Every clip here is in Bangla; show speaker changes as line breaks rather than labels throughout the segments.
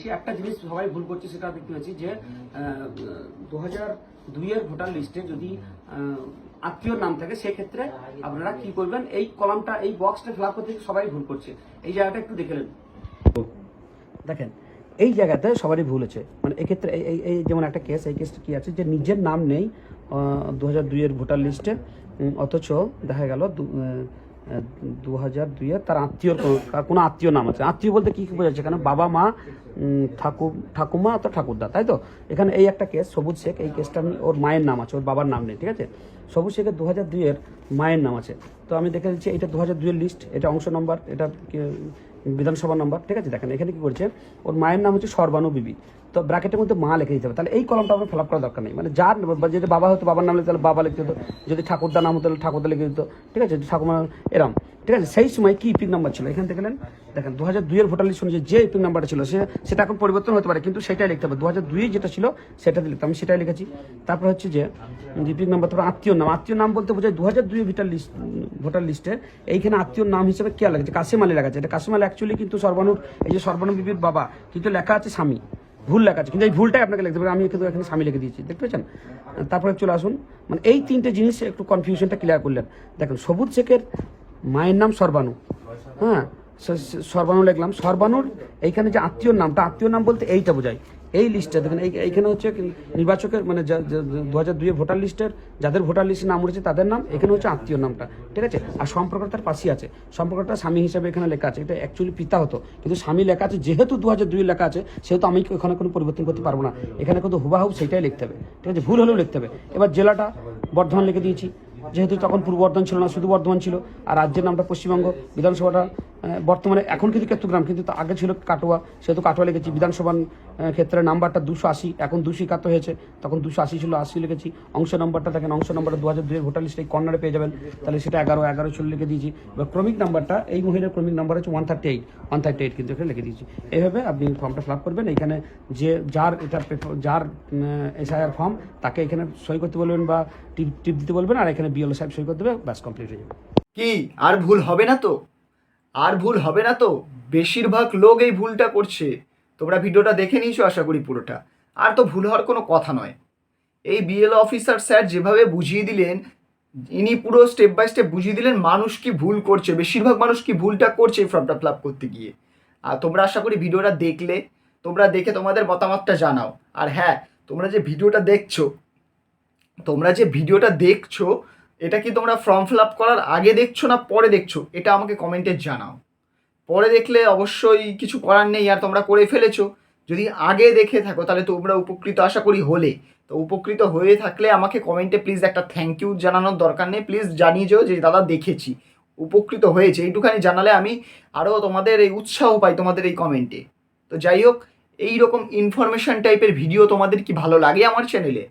দিচ্ছি একটা জিনিস সবাই ভুল করছে সেটা দেখতে পাচ্ছি যে দু হাজার দুইয়ের ভোটার লিস্টে যদি আহ, আত্মীয়র নাম থাকে সেক্ষেত্রে আপনারা কি করবেন? এই কলামটা এই বক্সটা ফিল করতে সবাই ভুল করছে। এই জায়গাটা একটু দেখে নেন। দেখেন এই জায়গাতে সবারই ভুল আছে মানে এক্ষেত্রে এই- এই যেমন একটা কেস এই কেসটা কি আছে যে নিজের নাম নেই দু হাজার দুইয়ের ভোটার লিস্টে অথচ দেখা গেল দু হাজার দুইয়ের তার আত্মীয়র তার কোনো আত্মীয় নাম আছে। আত্মীয় বলতে কী কি বোঝাচ্ছে? এখানে বাবা, মা ঠাকুর ঠাকু ঠাকুমা অথবা ঠাকুরদা, তাই তো? এখানে এই একটা কেস সবুজ শেখ, এই কেসটা আমি ওর মায়ের নাম আছে, ওর বাবার নাম নেই, ঠিক আছে? সবুজ শেখের দু হাজার দুইয়ের মায়ের নাম আছে। তো আমি দেখে দিচ্ছি এটা দু হাজার দুইয়ের লিস্ট এটা অংশ নম্বর এটা বিধানসভা নম্বর, ঠিক আছে? দেখেন, এখানে কি করছে? ওর মায়ের নাম হচ্ছে সর্বানু বিবি। তো ব্র্যাকেটের মধ্যে মা লিখে দিতে হবে। তাহলে এই কলমটা আপনার ফেলাপ করার দরকার নেই। মানে যার যদি বাবা হতো, বাবার নাম লিখতে তাহলে বাবা লিখতে হতো। যদি ঠাকুরদা নাম হতো, তাহলে ঠাকুরদা লিখে দিত। ঠিক আছে? যদি ঠাকুমা এরম। ঠিক আছে? সেই সময় কি ইপিক নাম্বার ছিল? এখান থেকে দেখেন দু হাজার দুইয়ের ভোটার লিস্ট অনুযায়ী যে ইপিক নাম্বারটা ছিল, সে সেটা এখন পরিবর্তন হতে পারে, কিন্তু সেটাই লিখতে হবে। দু হাজার দুইয়ে যেটা ছিল, সেটা লিখতে আমি সেটাই লিখেছি। তারপর হচ্ছে যে ইপিক নাম্বার তারপর আত্মীয় নাম। আত্মীয় নাম বলতে বোঝায় দু হাজার দুই ভোটার লিস্ট, ভোটার লিস্টে। এইখানে আত্মীয় নাম হিসেবে কে লেগেছে কাসিম আলী লেখা আছে। এটা কাসিম আলী অ্যাকচুয়ালি কিন্তু সর্বানুর এই যে সর্বানু বিবির বাবা, কিন্তু লেখা আছে স্বামী। ভুল লেখা আছে। কিন্তু এই ভুলটাই আপনাকে লিখতে হবে। আমি কিন্তু এখানে স্বামী লিখে দিয়েছি। দেখতে পেয়েছেন? তারপরে চলে আসুন। মানে এই তিনটে জিনিস একটু কনফিউশনটা ক্লিয়ার করলেন। দেখেন, সবুজ শেখের মায়ের নাম সর্বানু হ্যাঁ সর্বানু লিখলাম। সর্বানুর এইখানে যে আত্মীয়র নামটা আত্মীয় নাম বলতে এইটা বোঝায়। এই লিস্টটা দেখেন, এই এইখানে হচ্ছে নির্বাচকের মানে দু হাজার দুইয়ের ভোটার লিস্টের যাদের ভোটার লিস্টে নাম উঠেছে তাদের নাম, এখানে হচ্ছে আত্মীয় নামটা, ঠিক আছে? আর সম্পর্কটা তার পাশেই আছে। সম্পর্কটা স্বামী হিসাবে এখানে লেখা আছে। এটা অ্যাকচুয়ালি পিতা হতো, কিন্তু স্বামী লেখা আছে, যেহেতু দু হাজার দুই লেখা আছে, সেহেতু আমি এখানে কোনো পরিবর্তন করতে পারব না। এখানে কিন্তু হুবাহুব সেটাই লিখতে হবে, ঠিক আছে? ভুল হলেও লিখতে হবে। এবার জেলাটা বর্ধমান লিখে দিয়েছি। যেহেতু তখন পূর্ব বর্ধমান ছিল না শুধু বর্ধমান ছিল। আর রাজ্যের নামটা পশ্চিমবঙ্গ। বিধানসভাটা বর্তমানে এখন কিন্তু কেতুগ্রাম কিন্তু আগে ছিল কাটোয়া, সেহেতু কাটোয়া লিখেছি বিধানসভার ক্ষেত্রে নাম্বারটা দুশো আশি, এখন দুশো একাত্তর হয়েছে, তখন দুশো আশি ছিল, আশি লিখেছি, অংশ নম্বরটা দেখেন, অংশ নম্বরটা দু হাজার দুইয়ের ভোটার লিস্টে কর্নারে পেয়ে যাবেন, তাহলে সেটা এগারো এগারো ছিল লিখে দিয়েছি, এবার ক্রমিক নাম্বারটা, এই মহিলার ক্রমিক নাম্বার হচ্ছে one thirty eight one thirty eight কিন্তু এখানে লিখে দিয়েছি, এইভাবে আপনি ফর্মটা ফিল আপ করবেন এখানে যে যার এটা যার এসআইআর ফর্ম তাকে এখানে সই করতে বলবেন বা টিপ টিপ দিতে বলবেন, আর এখানে বিএলও সাহেব সই করতে দেবে ব্যাস কমপ্লিট হয়ে যাবে।
কি, আর ভুল হবে না তো? আর ভুল হবে না তো? বেশিরভাগ লোক এই ভুলটা করছে। তোমরা ভিডিওটা দেখে নিয়েছো, আশা করি পুরোটা। আর তো ভুল হওয়ার কোনো কথা নয়। এই বিএল অফিসার স্যার যেভাবে বুঝিয়ে দিলেন, ইনি পুরো স্টেপ বাই স্টেপ বুঝিয়ে দিলেন, মানুষ কি ভুল করছে, বেশিরভাগ মানুষ কি ভুলটা করছে এই ফর্মটা ফিল করতে গিয়ে। আর তোমরা আশা করি ভিডিওটা দেখলে, তোমরা দেখে তোমাদের মতামতটা জানাও। আর হ্যাঁ তোমরা যে ভিডিওটা দেখছ, তোমরা যে ভিডিওটা দেখছ এটা কি তোমরা ফর্ম ফিল আপ করার আগে দেখছ না পরে দেখছ? এটা আমাকে কমেন্টে জানাও। পরে দেখলে অবশ্যই কিছু করার নেই আর তোমরা করে ফেলেছো। যদি আগে দেখে থাকো, তাহলে তোমরা উপকৃত আশা করি হলে। তো উপকৃত হয়ে থাকলে আমাকে কমেন্টে প্লিজ একটা থ্যাংক ইউ জানানোর দরকার নেই। প্লিজ জানিয়ে যেও যে, দাদা, দেখেছি। উপকৃত হয়েছে। এইটুখানি জানালে আমি আরও তোমাদের এই উৎসাহ পাই তোমাদের এই কমেন্টে তো যাই হোক এই রকম ইনফরমেশন টাইপের ভিডিও তোমাদের কি ভালো লাগে আমার চ্যানেলে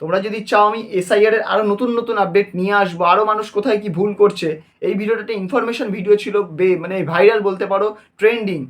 তোমরা যদি চাও আমি এসআইআর এর আরও নতুন নতুন আপডেট নিয়ে আসব আরও মানুষ কোথায় কি ভুল করছে, এই ভিডিওটা একটা ইনফরমেশন ভিডিও ছিল, বে মানে ভাইরাল বলতে পারো ট্রেন্ডিং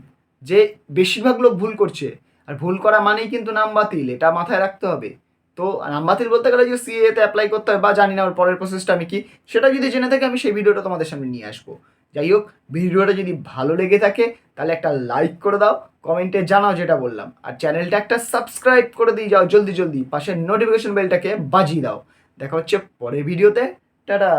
যে বেশিরভাগ লোক ভুল করছে। আর ভুল করা মানেই কিন্তু নাম বাতিল, এটা মাথায় রাখতে হবে। তো নাম বাতিল বলতে গেলে যে সিএতে অ্যাপ্লাই করতে হবে বা জানি না ওর পরের প্রসেসটা আমি কি, সেটা যদি জেনে থাকি আমি সেই ভিডিওটা তোমাদের সামনে নিয়ে আসব। যাই হোক, ভিডিওটা যদি ভালো লেগে থাকে, তাহলে একটা লাইক করে দাও কমেন্টে জানাও যেটা বললাম। আর চ্যানেলটা একটা সাবস্ক্রাইব করে দিয়ে যাও, জলদি জলদি। পাশের নোটিফিকেশন বেলটাকে বাজিয়ে দাও। দেখা হচ্ছে পরের ভিডিওতে টাটা